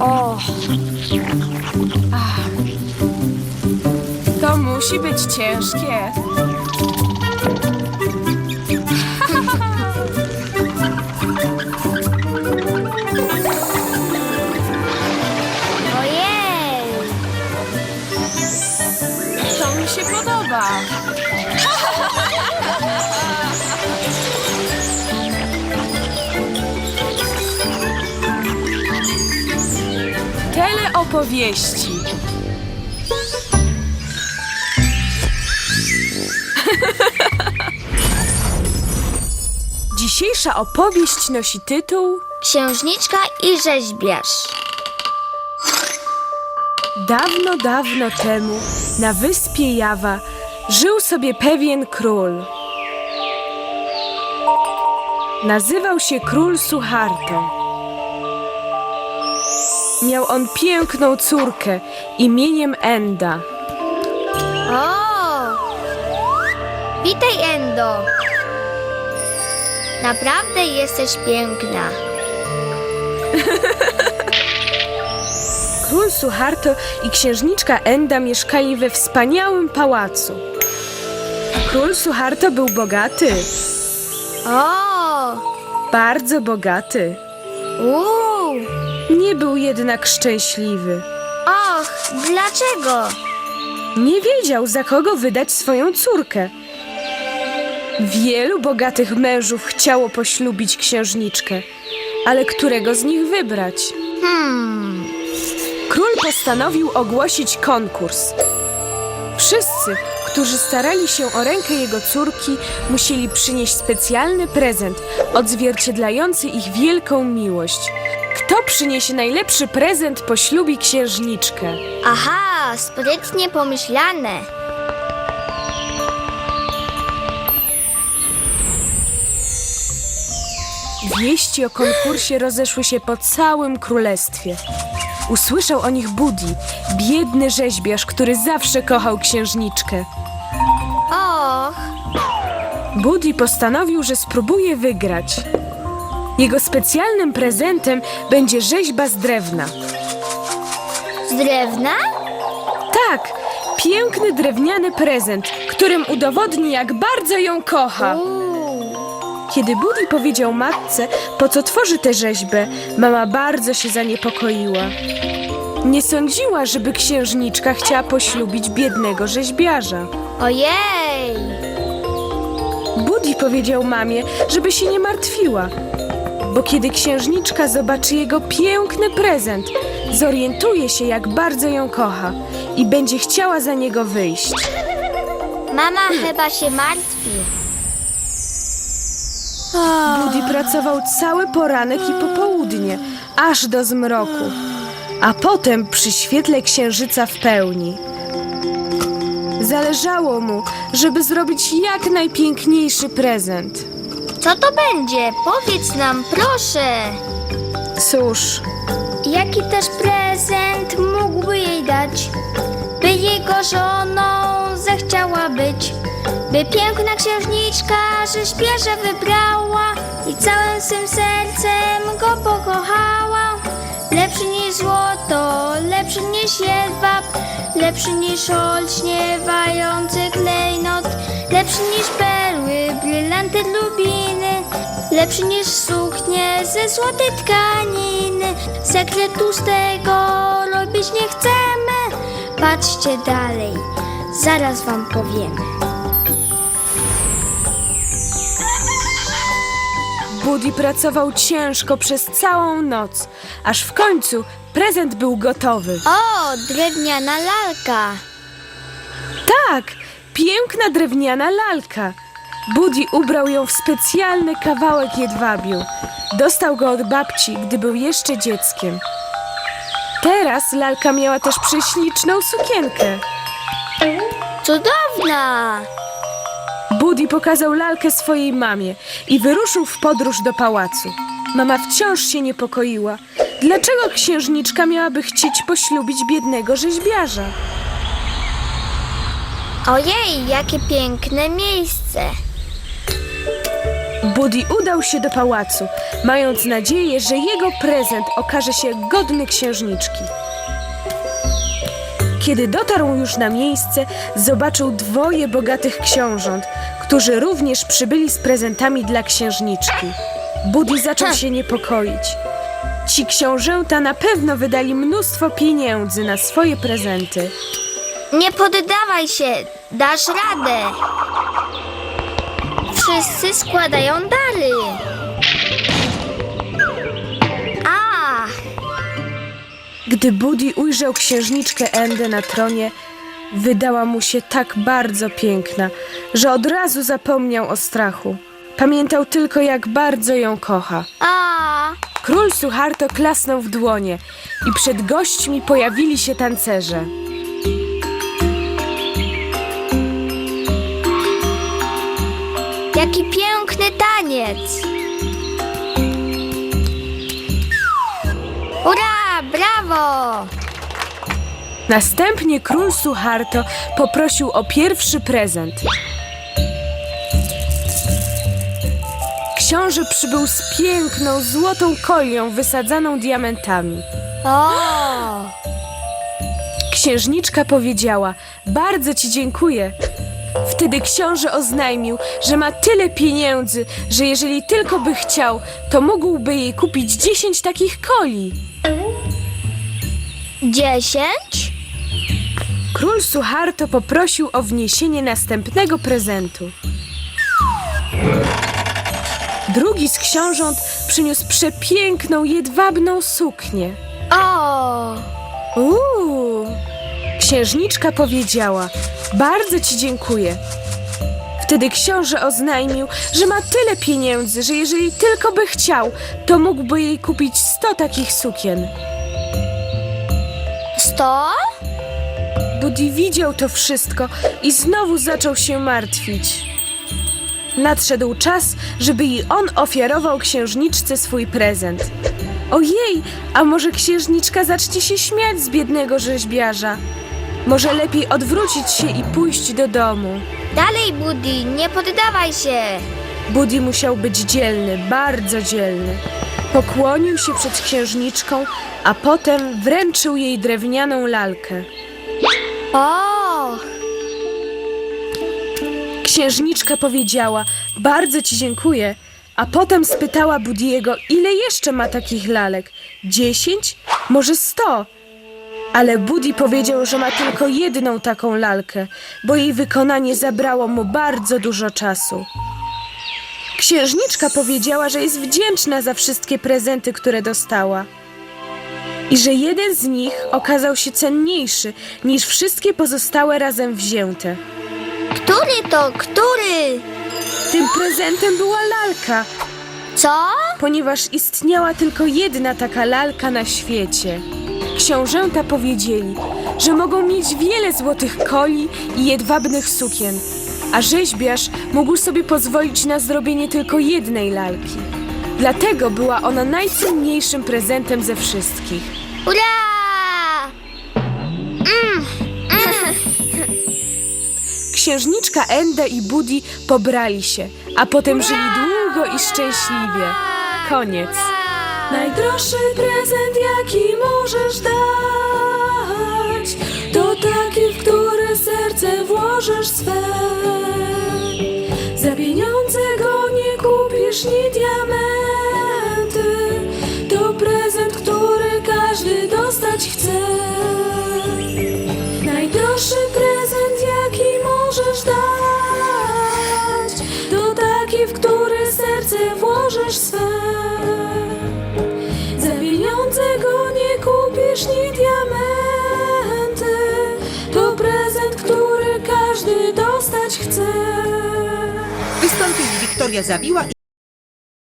O! Ach. To musi być ciężkie. Ojej! To mi się podoba. Teleopowieści. Dzisiejsza opowieść nosi tytuł Księżniczka i rzeźbiarz. Dawno, dawno temu na wyspie Jawa żył sobie pewien król. Nazywał się król Suharto. Miał on piękną córkę imieniem Enda. O! Witaj, Endo. Naprawdę jesteś piękna. Król Suharto i księżniczka Enda mieszkali we wspaniałym pałacu. Król Suharto był bogaty, O! bardzo bogaty. Uuu! Nie był jednak szczęśliwy. Och, dlaczego? Nie wiedział, za kogo wydać swoją córkę. Wielu bogatych mężów chciało poślubić księżniczkę, ale którego z nich wybrać? Hmm. Król postanowił ogłosić konkurs. Wszyscy, którzy starali się o rękę jego córki, musieli przynieść specjalny prezent odzwierciedlający ich wielką miłość. Kto przyniesie najlepszy prezent, poślubi księżniczkę. Aha, sprytnie pomyślane. Wieści o konkursie rozeszły się po całym królestwie. Usłyszał o nich Budi, biedny rzeźbiarz, który zawsze kochał księżniczkę. Och, Budi postanowił, że spróbuje wygrać. Jego specjalnym prezentem będzie rzeźba z drewna. z drewna? Tak, piękny drewniany prezent, którym udowodni, jak bardzo ją kocha. Kiedy Budi powiedział matce, po co tworzy tę rzeźbę, mama bardzo się zaniepokoiła. Nie sądziła, żeby księżniczka chciała poślubić biednego rzeźbiarza. Ojej! Budi powiedział mamie, żeby się nie martwiła, bo kiedy księżniczka zobaczy jego piękny prezent, zorientuje się, jak bardzo ją kocha i będzie chciała za niego wyjść. Mama chyba się martwi. Budi pracował cały poranek i popołudnie, aż do zmroku, a potem przy świetle księżyca w pełni. Zależało mu, żeby zrobić jak najpiękniejszy prezent. Co to będzie? Powiedz nam, proszę. Cóż, Jaki też prezent mógłby jej dać? By jego żoną zechciała być. By piękna księżniczka rzeźbierza wybrała i całym swym sercem go pokochała. Lepszy niż złoto, lepszy niż jedwab, lepszy niż olśniewający klejnot, lepszy niż perły, brylanty, lubiny, lepszy niż suknie ze złotej tkaniny. Sekretu z tego robić nie chcemy. Patrzcie dalej, zaraz wam powiemy. Budi pracował ciężko przez całą noc, aż w końcu prezent był gotowy. O, drewniana lalka. Tak, piękna drewniana lalka. Budi ubrał ją w specjalny kawałek jedwabiu. Dostał go od babci, gdy był jeszcze dzieckiem. Teraz lalka miała też prześliczną sukienkę. Cudowna! Budi pokazał lalkę swojej mamie i wyruszył w podróż do pałacu. Mama wciąż się niepokoiła. Dlaczego księżniczka miałaby chcieć poślubić biednego rzeźbiarza? Ojej, jakie piękne miejsce. Buddy udał się do pałacu, mając nadzieję, że jego prezent okaże się godny księżniczki. Kiedy dotarł już na miejsce, zobaczył dwoje bogatych książąt, którzy również przybyli z prezentami dla księżniczki. Buddy zaczął się niepokoić. Ci książęta na pewno wydali mnóstwo pieniędzy na swoje prezenty. Nie poddawaj się, dasz radę. Wszyscy składają dary. A, Gdy Buddy ujrzał księżniczkę Endę na tronie, wydała mu się tak bardzo piękna, że od razu zapomniał o strachu. Pamiętał tylko, jak bardzo ją kocha. a, Król Suharto klasnął w dłonie i przed gośćmi pojawili się tancerze. Jaki piękny taniec. Ura, brawo! Następnie król Suharto poprosił o pierwszy prezent. Książę przybył z piękną, złotą kolią wysadzaną diamentami. O, Księżniczka powiedziała: Bardzo ci dziękuję. Wtedy książę oznajmił, że ma tyle pieniędzy, że jeżeli tylko by chciał, to mógłby jej kupić dziesięć takich koli. dziesięć? Król Suharto poprosił o wniesienie następnego prezentu. Drugi z książąt przyniósł przepiękną, jedwabną suknię. O, Uuu! Księżniczka powiedziała: Bardzo ci dziękuję. Wtedy książę oznajmił, że ma tyle pieniędzy, że jeżeli tylko by chciał, to mógłby jej kupić sto takich sukien. sto? Buddy widział to wszystko i znowu zaczął się martwić. Nadszedł czas, żeby i on ofiarował księżniczce swój prezent. Ojej, a może księżniczka zacznie się śmiać z biednego rzeźbiarza? Może lepiej odwrócić się i pójść do domu. Dalej, Buddy, nie poddawaj się. Buddy musiał być dzielny, bardzo dzielny. Pokłonił się przed księżniczką, a potem wręczył jej drewnianą lalkę. O, Księżniczka powiedziała: Bardzo ci dziękuję. A potem spytała Budiego, ile jeszcze ma takich lalek? Dziesięć? Może sto? Ale Budi powiedział, że ma tylko jedną taką lalkę, bo jej wykonanie zabrało mu bardzo dużo czasu. Księżniczka powiedziała, że jest wdzięczna za wszystkie prezenty, które dostała. I że jeden z nich okazał się cenniejszy niż wszystkie pozostałe razem wzięte. który to, który? Tym prezentem była lalka, Co? ponieważ istniała tylko jedna taka lalka na świecie. Książęta powiedzieli, że mogą mieć wiele złotych koli i jedwabnych sukien, a rzeźbiarz mógł sobie pozwolić na zrobienie tylko jednej lalki. Dlatego była ona najcenniejszym prezentem ze wszystkich. Ura! Księżniczka Enda i Budi pobrali się, a potem żyli długo i szczęśliwie. Koniec. Najdroższy prezent, jaki możesz dać, to taki, w który serce włożysz swe. Za pieniądze go nie kupisz ni diamenty, to prezent, który każdy dostać chce. Najdroższy prezent, jaki możesz dać, to taki, w który serce włożysz Wiktoria Zawiła